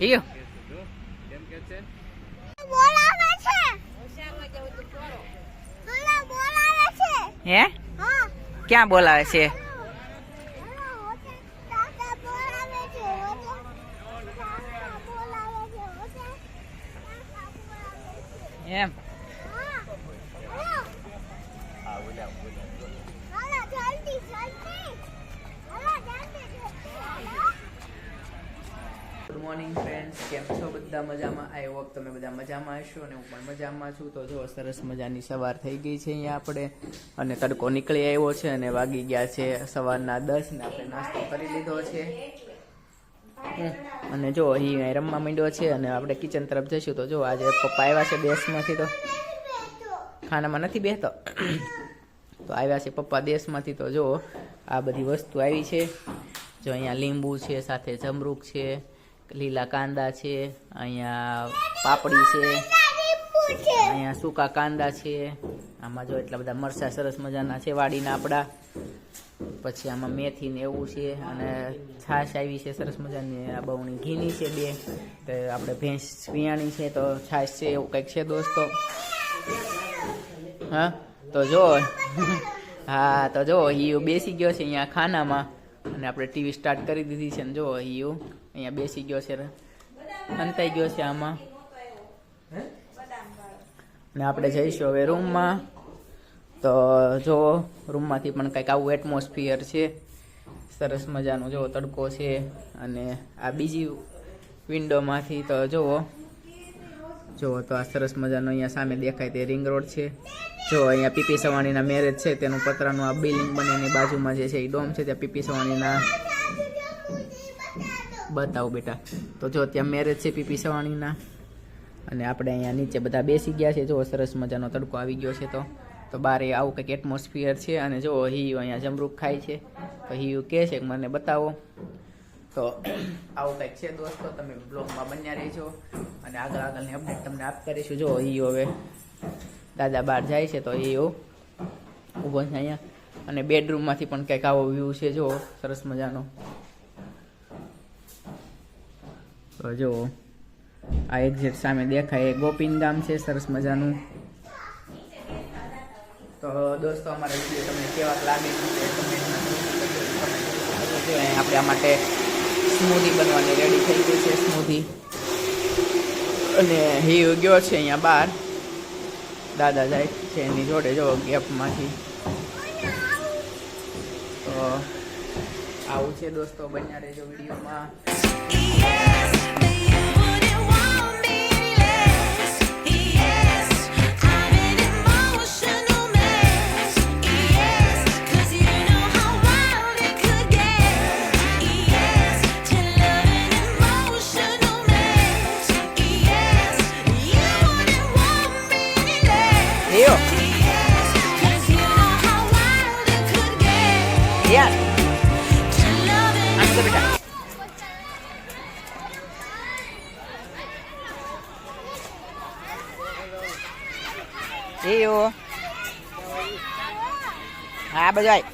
કેમ કે છે. બોલાવે છે બોલાવે છે. હે? હા. ક્યાં બોલાવે છે? હેલો મોર્નિંગ ફ્રેન્ડ્સ કેમ છો? બધા મજામાં? આઈ હોપ તમે બધા મજામાં હશો અને હું પણ મજામાં છું. તો જો, સરસ મજાની સવાર થઈ ગઈ છે અહીંયા આપણે. અને તડકો નીકળી આવ્યો છે અને વાગી ગયા છે સવારના દસ ને આપણે નાસ્તો કરી લીધો છે. અને જો અહીં રમવા માંડ્યો છે અને આપણે કિચન તરફ જઈશું તો જો, આજે પપ્પા આવ્યા છે દેશમાંથી તો. ખાનામાં નથી બેસતો તો આવ્યા છે પપ્પા દેશમાંથી તો જો, આ બધી વસ્તુ આવી છે. જો અહીંયા લીંબુ છે, સાથે જમરૂક છે. લીલા કાંદા છે, અહીંયા પાપડી છે, અહીંયા સૂકા કાંદા છે, આમાં જો એટલા બધા મરચા સરસ મજાના છે, વાડીના આપણા પછી આમાં મેથી ને એવું છે અને છાશ આવી છે, સરસ મજાની. આ બહુની ઘીની છે બે. તો આપણે ભેંસ વિયાણી છે, તો છાશ છે, એવું કંઈક છે દોસ્તો. હા, તો જો. હા, તો જો ઈયો બેસી ગયો છે અહીંયા ખાનામાં. અને આપણે ટીવી સ્ટાર્ટ કરી દીધી છે ને જો, હિયુ. અહીંયા બેસી ગયો છે અંતાઈ ગયો છે આમાં. ને આપણે જઈશું હવે રૂમમાં. તો જો, રૂમમાંથી પણ કંઈક આવું એટમોસ્ફિયર છે. સરસ મજાનો જો તડકો છે. અને આ બીજી વિન્ડોમાંથી તો જુઓ જુઓ તો આ સરસ મજાનો અહીંયા સામે દેખાય તે રિંગ રોડ છે. જો અહીંયા પીપી સવાણીના મેરેજ છે. તેનું પતરાનું આ બિલ્ડિંગ બને એની બાજુમાં જે છે એ ડોમ છે. ત્યાં પીપી સવાણીના બતાવો બેટા. તો જો ત્યાં મેરેજ છે પીપી સવાણીના. અને આપણે અહીંયા નીચે બધા બેસી ગયા છે. જો સરસ મજાનો તડકો આવી ગયો છે તો. તો બારે આવું કંઈક એટમોસ્ફિયર છે અને જો હિયુ અહીંયા જમરૂક ખાય છે. તો હિયુ કહે છે મને બતાવો. તો આવું કંઈક છે દોસ્તો, તમે બ્લોગમાં બન્યા રહેજો. અને આગળ આગળની અપડેટ તમને આપ કરીશું. જો હિયુ હવે દાદા બહાર જાય છે તો હિયુ ઊભો છે અહીંયા. અને બેડરૂમમાંથી પણ કંઈક આવો વ્યૂ છે. જો સરસ મજાનો. તો જો, આ એક્ઝેક્ટ સામે દેખાય એ ગોપીન છે, સરસ મજાનું. તો દોસ્તો, અમારા વીડિયો તમને કેવા લાગે છે કમેન્ટમાં આપણે આ માટે સ્મૂધી બનવાની રેડી થઈ ગઈ છે સ્મૂધી અને હિયો ગયો છે અહીંયા બહાર. દાદા જાય છે એની જોડે, જો ગેપમાંથી તો આવું છે દોસ્તો, બન્યા રહેજો વિડીયોમાં. હિયો હા બજાય